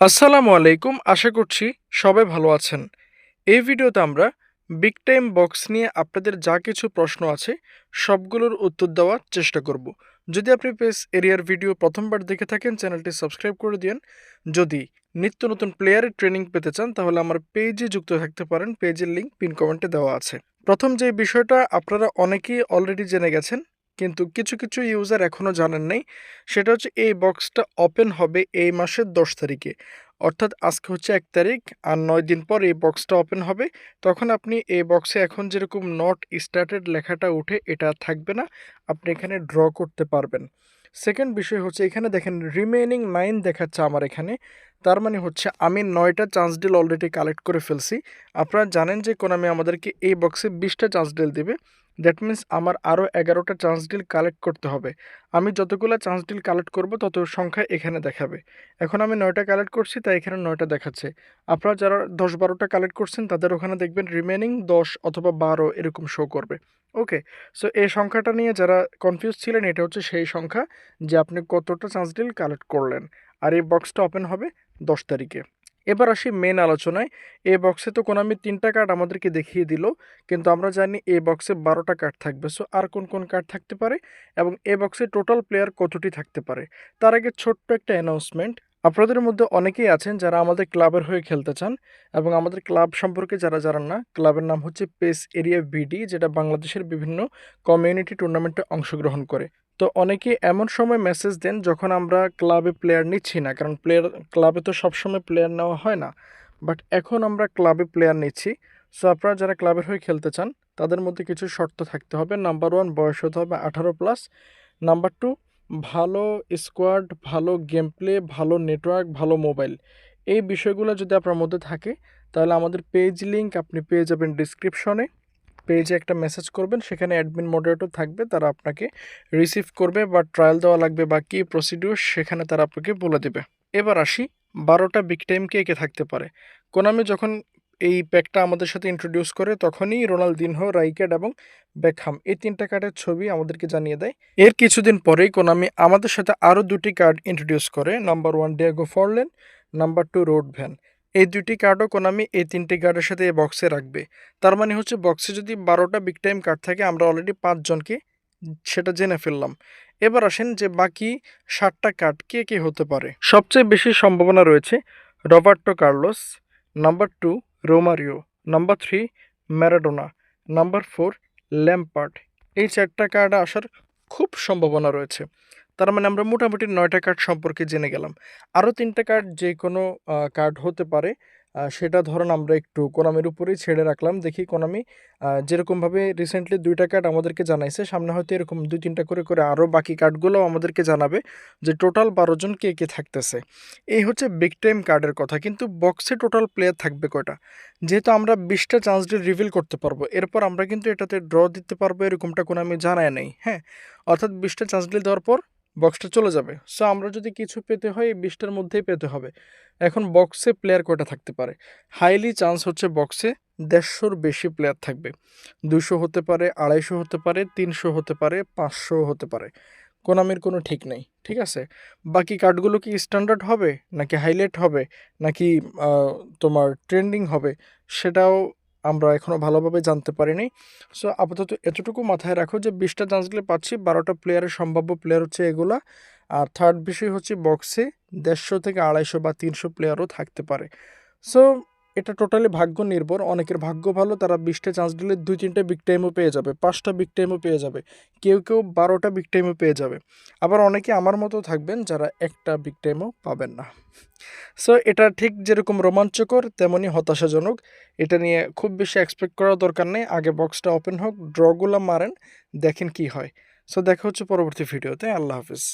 আসসালামু আলাইকুম, আশা করছি সবাই ভালো আছেন। এই ভিডিওতে আমরা বিগ টাইম বক্স নিয়ে আপনাদের যা কিছু প্রশ্ন আছে সবগুলোর উত্তর দেওয়ার চেষ্টা করব। যদি আপনি পেস এরিয়ার ভিডিও প্রথমবার দেখে থাকেন, চ্যানেলটি সাবস্ক্রাইব করে দিন যদি নিত্য নতুন প্লেয়ারের ট্রেনিং পেতে চান, তাহলে আমার পেজে যুক্ত থাকতে পারেন। পেজের লিঙ্ক পিন কমেন্টে দেওয়া আছে। প্রথম যে বিষয়টা আপনারা অনেকেই অলরেডি জেনে গেছেন কিন্তু কিছু কিছু ইউজার এখনও জানেন নাই। সেটা হচ্ছে এই বক্সটা ওপেন হবে এই মাসের দশ তারিখে। অর্থাৎ আজকে হচ্ছে এক তারিখ আর নয় দিন পর এই বক্সটা ওপেন হবে। তখন আপনি এই বক্সে এখন যেরকম নট স্টার্টেড লেখাটা উঠে এটা থাকবে না। আপনি এখানে ড্র করতে পারবেন। সেকেন্ড বিষয় হচ্ছে এখানে দেখেন রিমেনিং নাইন দেখাচ্ছে আমার এখানে। তার মানে হচ্ছে আমি নয়টা চান্স ডিল অলরেডি কালেক্ট করে ফেলছি। আপনারা জানেন যে কোনামি আমাদেরকে এই বক্সে বিশটা চান্স ডিল দেবে। দ্যাট মিন্স আমার আরও এগারোটা চান্স ডিল কালেক্ট করতে হবে। আমি যতগুলো চান্স ডিল কালেক্ট করব, তত সংখ্যা এখানে দেখাবে। এখন আমি নয়টা কালেক্ট করছি, তাই এখানে নয়টা দেখাচ্ছে। আপনারা যারা দশ বারোটা কালেক্ট করছেন, তাদের ওখানে দেখবেন রিমেনিং দশ অথবা বারো এরকম শো করবে। ওকে সো এই সংখ্যাটা নিয়ে যারা কনফিউজ ছিলেন, এটা হচ্ছে সেই সংখ্যা যে আপনি কতটা চান্স ডিল কালেক্ট করলেন। আর এই বক্সটা ওপেন হবে দশ তারিখে। এবার আসি মেন আলোচনায়। এ বক্সে তো কোনামি তিনটা কার্ড আমাদেরকে দেখিয়ে দিল, কিন্তু আমরা জানি এ বক্সে বারোটা কার্ড থাকবে। সো আর কোন কোন কার্ড থাকতে পারে এবং এ বক্সে টোটাল প্লেয়ার কতটি থাকতে পারে? তার আগে ছোট্ট একটা অ্যানাউন্সমেন্ট আপনাদের মধ্যে অনেকেই আছেন যারা আমাদের ক্লাবের হয়ে খেলতে চান এবং আমাদের ক্লাব সম্পর্কে যারা জানান না, ক্লাবের নাম হচ্ছে পেস এরিয়া বিডি যেটা বাংলাদেশের বিভিন্ন কমিউনিটি টুর্নামেন্টে অংশগ্রহণ করে। তো অনেকে এমন সময় মেসেজ দেন যখন আমরা ক্লাবে প্লেয়ার নিচ্ছি না, কারণ প্লেয়ার ক্লাবে তো সবসময় প্লেয়ার নেওয়া হয় না। বাট এখন আমরা ক্লাবে প্লেয়ার নিচ্ছি। সো আপনারা যারা ক্লাবের হয়ে খেলতে চান, তাদের মধ্যে কিছু শর্ত থাকতে হবে। নাম্বার ওয়ান বয়স হতে হবে আঠারো প্লাস নাম্বার টু ভালো স্কোয়াড ভালো গেম প্লে ভালো নেটওয়ার্ক ভালো মোবাইল এই বিষয়গুলো যদি আপনার মধ্যে থাকে, তাহলে আমাদের পেজ লিঙ্ক আপনি পেয়ে যাবেন ডিসক্রিপশনে পেজে একটা মেসেজ করবেন, সেখানে অ্যাডমিন মডারেটর থাকবে, তারা আপনাকে রিসিভ করবে বা ট্রায়াল দেওয়া লাগবে বা কী প্রসিডিউর সেখানে তারা আপনাকে বলে দেবে। এবার আসি, বারোটা বিগ টাইম কে কে থাকতে পারে। কোনামি যখন এই প্যাকটা আমাদের সাথে ইন্ট্রোডিউস করে, তখনই রোনালদিনহো রাইকেড এবং বেকহাম এই তিনটা কার্ডের ছবি আমাদেরকে জানিয়ে দেয়। এর কিছুদিন পরেই কোনামি আমাদের সাথে আরও দুটি কার্ড ইন্ট্রোডিউস করে number one Diego Forlan number two Ruud van এই দুইটি কার্ডও কোনামি এই তিনটি কার্ডের সাথে এই বক্সে রাখবে। তার মানে হচ্ছে বক্সে যদি বারোটা বিগ টাইম কার্ড থাকে, আমরা অলরেডি পাঁচজনকে সেটা জেনে ফেললাম। এবার আসেন যে বাকি ষাটটা কার্ড কে কে হতে পারে। সবচেয়ে বেশি সম্ভাবনা রয়েছে Roberto Carlos, number two Romario, number three Maradona, number four Lampard. এই চারটা কার্ড আসার খুব সম্ভাবনা রয়েছে। তার মানে আমরা মোটামুটি নয়টা কার্ড সম্পর্কে জেনে গেলাম। আরও তিনটা কার্ড যে কোনো কার্ড হতে পারে সেটা ধরুন আমরা একটু কোনামির উপরেই ছেড়ে রাখলাম, দেখি কোনামি যেরকমভাবে রিসেন্টলি দুইটা কার্ড আমাদেরকে জানাইছে, সামনে হয়তো এরকম দুই তিনটা করে করে আরও বাকি কার্ডগুলোও আমাদেরকে জানাবে যে টোটাল বারো জন কে কে থাকতেছে। এই হচ্ছে বিগ টাইম কার্ডের কথা, কিন্তু বক্সে টোটাল প্লেয়ার থাকবে কয়টা? যেহেতু আমরা বিশটা চান্স দিয়ে রিভিল করতে পারব, এরপর আমরা কিন্তু এটাতে ড্র দিতে পারব, এরকমটা কোনো জানায় নেই হ্যাঁ? অর্থাৎ বিশটা চান্স ডিল দেওয়ার পর বক্সটা চলে যাবে। সো আমরা যদি কিছু পেতে হয়, এই বিশটার মধ্যেই পেতে হবে। এখন বক্সে প্লেয়ার কয়টা থাকতে পারে? হাইলি চান্স হচ্ছে বক্সে দেড়শোর বেশি প্লেয়ার থাকবে। দুশো হতে পারে, আড়াইশো হতে পারে, তিনশো হতে পারে পাঁচশো হতে পারে। কোনামির কোনো ঠিক নেই, ঠিক আছে? বাকি কার্ডগুলো কি স্ট্যান্ডার্ড হবে, নাকি হাইলাইট হবে, নাকি তোমার ট্রেন্ডিং হবে, সেটাও আমরা এখনও ভালোভাবে জানতে পারিনি। সো আপাতত এতটুকু মাথায় রাখো যে বিশটা চান্সগুলো পাচ্ছি, বারোটা প্লেয়ারের সম্ভাব্য প্লেয়ার হচ্ছে এগুলা। আর থার্ড বিষয় হচ্ছে বক্সে দেড়শো থেকে আড়াইশো বা তিনশো প্লেয়ারও থাকতে পারে। সো এটা টোটালি ভাগ্য নির্ভর, অনেকের ভাগ্য ভালো, তারা বিশটা চান্স দিলে দুই তিনটা বিগ টাইমও পেয়ে যাবে, পাঁচটা বিগ টাইমও পেয়ে যাবে, কেউ কেউ বারোটা বিগ টাইমও পেয়ে যাবে। আবার অনেকে আমার মতো থাকবেন যারা একটা বিগ টাইমও পাবেন না। সো এটা ঠিক যেরকম রোমাঞ্চকর তেমনই হতাশাজনক। এটা নিয়ে খুব বেশি এক্সপেক্ট করার দরকার নেই। আগে বক্সটা ওপেন হোক ড্রগুলো মারেন, দেখেন কি হয়। সো দেখা হচ্ছে পরবর্তী ভিডিওতে আল্লাহ হাফিজ।